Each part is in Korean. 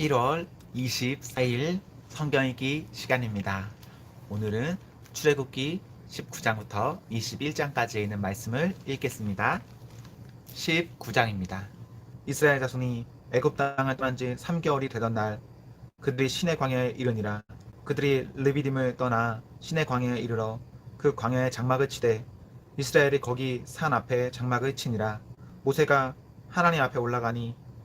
1월 24일 성경 읽기 시간입니다. 오늘은 출애굽기 19장부터 21장까지에 있는 말씀을 읽겠습니다. 19장입니다. 이스라엘 자손이 애굽 땅을 떠난 지 3개월이 되던 날 그들이 신의 광야에 이르니라 그들이 르비딤을 떠나 신의 광야에 이르러 그 광야에 장막을 치되 이스라엘이 거기 산 앞에 장막을 치니라 모세가 하나님 앞에 올라가니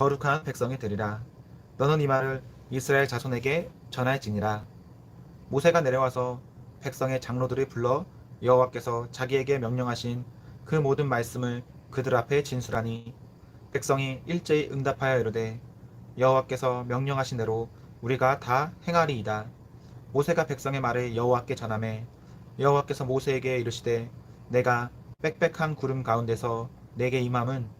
거룩한 백성이 되리라. 너는 이 말을 이스라엘 자손에게 전할지니라. 모세가 내려와서 백성의 장로들을 불러 여호와께서 자기에게 명령하신 그 모든 말씀을 그들 앞에 진술하니 백성이 일제히 응답하여 이르되 여호와께서 명령하신 대로 우리가 다 행하리이다. 모세가 백성의 말을 여호와께 전하매 여호와께서 모세에게 이르시되 내가 빽빽한 구름 가운데서 내게 임함은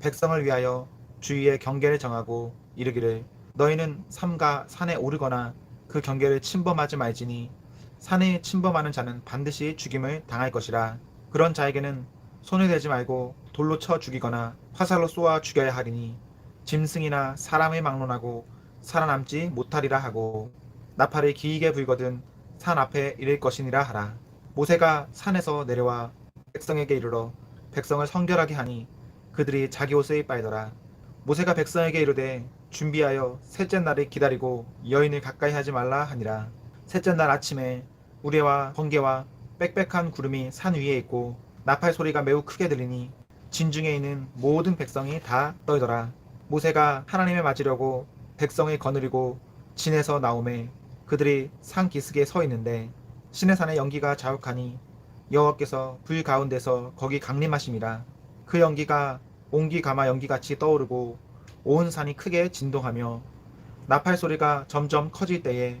백성을 위하여 주위의 경계를 정하고 이르기를 너희는 삼가 산에 오르거나 그 경계를 침범하지 말지니 산에 침범하는 자는 반드시 죽임을 당할 것이라. 그런 자에게는 손을 대지 말고 돌로 쳐 죽이거나 화살로 쏘아 죽여야 하리니 짐승이나 사람을 막론하고 살아남지 못하리라 하고 나팔을 기이게 불거든 산 앞에 이를 것이니라 하라. 모세가 산에서 내려와 백성에게 이르러 백성을 성결하게 하니 그들이 자기 옷을 빨더라. 모세가 백성에게 이르되 준비하여 셋째 날을 기다리고 여인을 가까이 하지 말라 하니라. 셋째 날 아침에 우레와 번개와 빽빽한 구름이 산 위에 있고 나팔 소리가 매우 크게 들리니 진중에 있는 모든 백성이 다 떨더라. 모세가 하나님을 맞으려고 백성을 거느리고 진에서 나오매 그들이 산 기슭에 서 있는데 신의 산의 연기가 자욱하니 여호와께서 불 가운데서 거기 강림하심이라. 그 연기가 옹기 가마 연기같이 떠오르고 온 산이 크게 진동하며 나팔 소리가 점점 커질 때에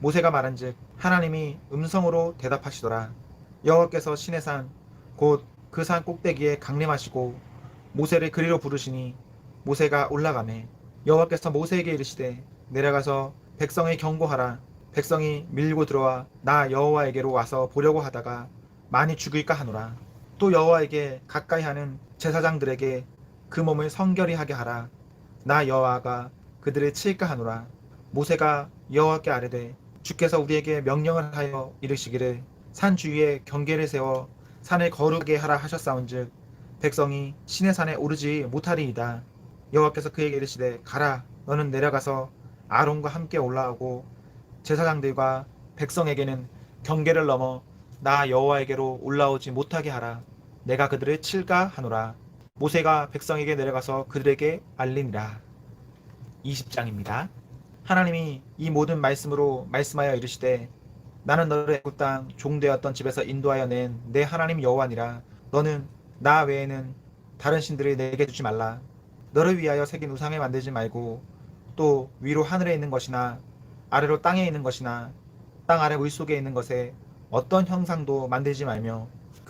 모세가 말한즉 하나님이 음성으로 대답하시더라. 여호와께서 신의 산 곧 그 산 꼭대기에 강림하시고 모세를 그리로 부르시니 모세가 올라가매 여호와께서 모세에게 이르시되 내려가서 백성을 경고하라. 백성이 밀고 들어와 나 여호와에게로 와서 보려고 하다가 많이 죽을까 하노라. 또 여호와에게 가까이 하는 제사장들에게 그 몸을 성결히 하게 하라. 나 여호와가 그들을 칠까 하노라. 모세가 여호와께 아뢰되 주께서 우리에게 명령을 하여 이르시기를 산 주위에 경계를 세워 산을 거룩하게 하라 하셨사온즉 백성이 신의 산에 오르지 못하리이다. 여호와께서 그에게 이르시되 가라 너는 내려가서 아론과 함께 올라오고 제사장들과 백성에게는 경계를 넘어 나 여호와에게로 올라오지 못하게 하라 내가 그들을 칠까 하노라. 모세가 백성에게 내려가서 그들에게 알리니라. 20장입니다. 하나님이 이 모든 말씀으로 말씀하여 이르시되 나는 너를 애굽 땅 종되었던 집에서 인도하여 낸 내 하나님 여호와니라. 너는 나 외에는 다른 신들을 내게 주지 말라. 너를 위하여 새긴 우상을 만들지 말고 또 위로 하늘에 있는 것이나 아래로 땅에 있는 것이나 땅 아래 물 속에 있는 것에 어떤 형상도 만들지 말며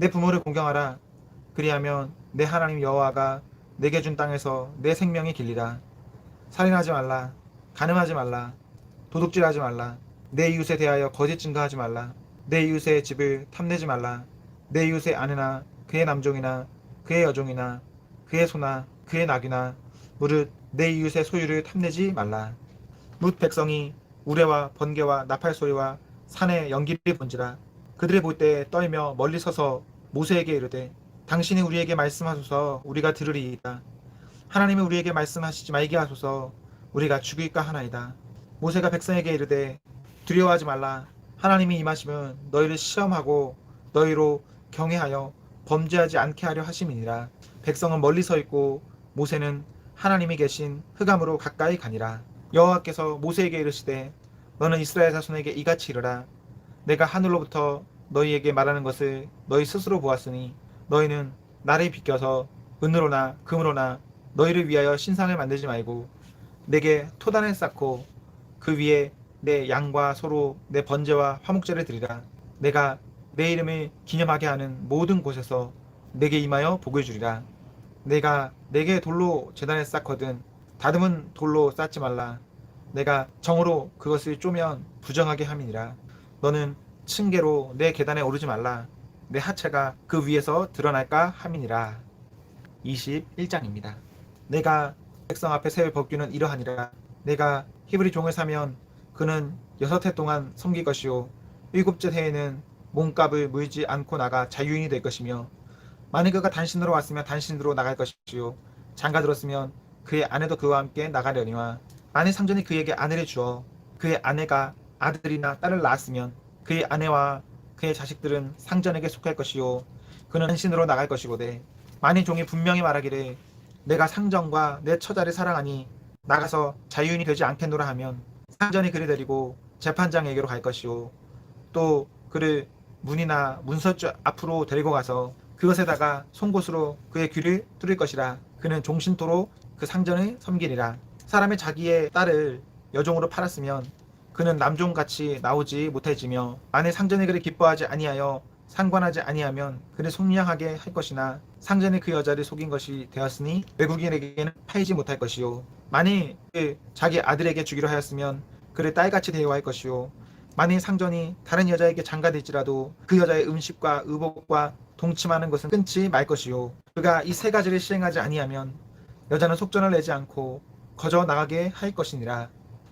내 부모를 공경하라. 그리하면 내 하나님 여호와가 내게 준 땅에서 내 생명이 길리라. 살인하지 말라. 간음하지 말라. 도둑질하지 말라. 내 이웃에 대하여 거짓 증거하지 말라. 내 이웃의 집을 탐내지 말라. 내 이웃의 아내나 그의 남종이나 그의 여종이나 그의 소나 그의 낙이나 무릇 내 이웃의 소유를 탐내지 말라. 뭇 백성이 우레와 번개와 나팔 소리와 산의 연기를 본지라 그들을 볼때 떨며 멀리 서서 모세에게 이르되 당신이 우리에게 말씀하소서 우리가 들으리이다. 하나님이 우리에게 말씀하시지 말게 하소서 우리가 죽일까 하나이다. 모세가 백성에게 이르되 두려워하지 말라. 하나님이 임하시면 너희를 시험하고 너희로 경외하여 범죄하지 않게 하려 하심이니라. 백성은 멀리 서 있고 모세는 하나님이 계신 흑암으로 가까이 가니라. 여호와께서 모세에게 이르시되 너는 이스라엘 자손에게 이같이 이르라. 내가 하늘로부터 너희에게 말하는 것을 너희 스스로 보았으니 너희는 나를 비껴서 은으로나 금으로나 너희를 위하여 신상을 만들지 말고 내게 토단을 쌓고 그 위에 내 양과 소로 내 번제와 화목제를 드리라. 내가 내 이름을 기념하게 하는 모든 곳에서 내게 임하여 복을 주리라. 내가 내게 돌로 재단을 쌓거든 다듬은 돌로 쌓지 말라. 내가 정으로 그것을 쪼면 부정하게 함이니라. 너는 층계로 내 계단에 오르지 말라. 내 하체가 그 위에서 드러날까 함이니라. 21장입니다. 내가 백성 앞에 세울 법규는 이러하니라. 내가 히브리 종을 사면 그는 여섯 해 동안 섬길 것이요 일곱째 해에는 몸값을 물지 않고 나가 자유인이 될 것이며 만일 그가 단신으로 왔으면 단신으로 나갈 것이요 장가 들었으면 그의 아내도 그와 함께 나가려니와 만일 상전이 그에게 아내를 주어 그의 아내가 아들이나 딸을 낳았으면 그의 아내와 그의 자식들은 상전에게 속할 것이요 그는 단신으로 나갈 것이고되 만일 종이 분명히 말하기를 내가 상전과 내 처자를 사랑하니 나가서 자유인이 되지 않겠노라 하면 상전이 그를 데리고 재판장에게로 갈 것이요 또 그를 문이나 문서주 앞으로 데리고 가서 그것에다가 송곳으로 그의 귀를 뚫을 것이라 그는 종신토로 그 상전을 섬기리라. 사람이 자기의 딸을 여종으로 팔았으면 그는 남종같이 나오지 못할지며 만일 상전이 그를 기뻐하지 아니하여 상관하지 아니하면 그를 속량하게 할 것이나 상전이 그 여자를 속인 것이 되었으니 외국인에게는 팔지 못할 것이요. 만일 그 자기 아들에게 주기로 하였으면 그를 딸같이 대우할 것이요. 만일 상전이 다른 여자에게 장가될지라도 그 여자의 음식과 의복과 동침하는 것은 끊지 말 것이요. 그가 이 세 가지를 시행하지 아니하면 여자는 속전을 내지 않고 거저 나가게 할 것이니라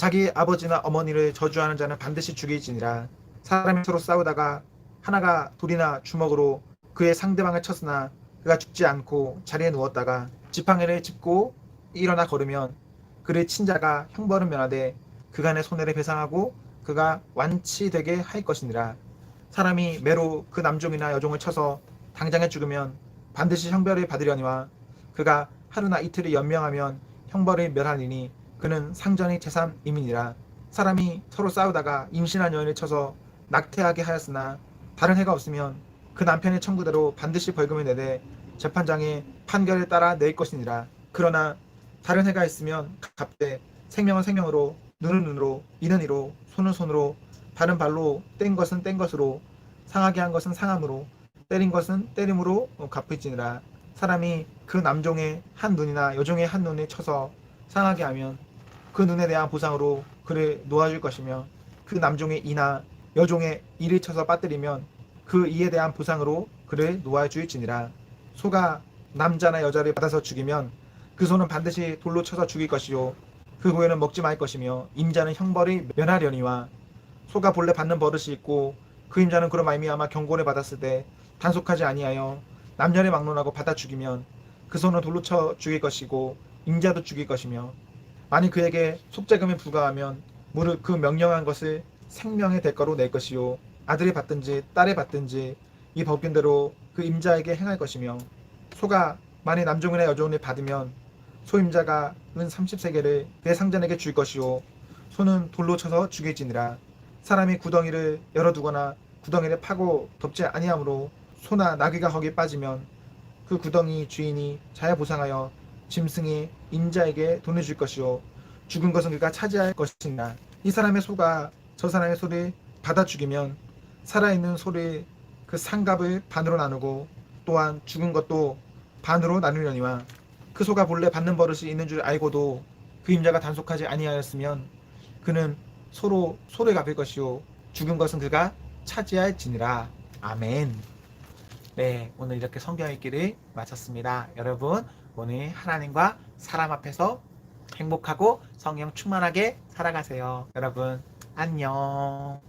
자기 아버지나 어머니를 저주하는 자는 반드시 죽일지니라. 사람이 서로 싸우다가 하나가 돌이나 주먹으로 그의 상대방을 쳤으나 그가 죽지 않고 자리에 누웠다가 지팡이를 짚고 일어나 걸으면 그를 친 자가 형벌은 면하되 그간의 손해를 배상하고 그가 완치되게 할 것이니라. 사람이 매로 그 남종이나 여종을 쳐서 당장에 죽으면 반드시 형벌을 받으려니와 그가 하루나 이틀을 연명하면 형벌을 멸하리니 그는 상전의 재산임이니라 사람이 서로 싸우다가 임신한 여인을 쳐서 낙태하게 하였으나 다른 해가 없으면 그 남편의 청구대로 반드시 벌금을 내되 재판장의 판결에 따라 낼 것이니라. 그러나 다른 해가 있으면 갚되 생명은 생명으로 눈은 눈으로 이는 이로 손은 손으로 발은 발로 뗀 것은 뗀 것으로 상하게 한 것은 상함으로 때린 것은 때림으로 갚을지니라. 사람이 그 남종의 한 눈이나 여종의 한 눈을 쳐서 상하게 하면 그 눈에 대한 보상으로 그를 놓아줄 것이며 그 남종의 이나 여종의 이를 쳐서 빠뜨리면 그 이에 대한 보상으로 그를 놓아줄지니라. 소가 남자나 여자를 받아서 죽이면 그 소는 반드시 돌로 쳐서 죽일 것이요. 그 고에는 먹지 말 것이며 임자는 형벌이 면하려니와 소가 본래 받는 버릇이 있고 그 임자는 그로 말미암아 경고를 받았을 때 단속하지 아니하여 남녀를 막론하고 받아 죽이면 그 손은 돌로 쳐 죽일 것이고 임자도 죽일 것이며 만일 그에게 속죄금이 부과하면 무릇 그 명령한 것을 생명의 대가로 낼 것이요 아들이 받든지 딸이 받든지 이 법균대로 그 임자에게 행할 것이며 소가 만일 남종이나 여종을 받으면 소임자가 은 30세계를 내 상전에게 줄 것이요 소는 돌로 쳐서 죽일지니라. 사람이 구덩이를 열어두거나 구덩이를 파고 덮지 아니하므로 소나 나귀가 거기 빠지면 그 구덩이 주인이 자야 보상하여 짐승이 임자에게 돈을 줄 것이요 죽은 것은 그가 차지할 것이니라 이 사람의 소가 저 사람의 소를 받아 죽이면 살아있는 소를 그 상갑을 반으로 나누고 또한 죽은 것도 반으로 나누려니와 그 소가 본래 받는 버릇이 있는 줄 알고도 그 임자가 단속하지 아니하였으면 그는 소로 소를 갚을 것이요 죽은 것은 그가 차지할지니라 아멘. 네 오늘 이렇게 성경 읽기를 마쳤습니다. 여러분 오늘 하나님과 사람 앞에서 행복하고 성령 충만하게 살아가세요. 여러분 안녕.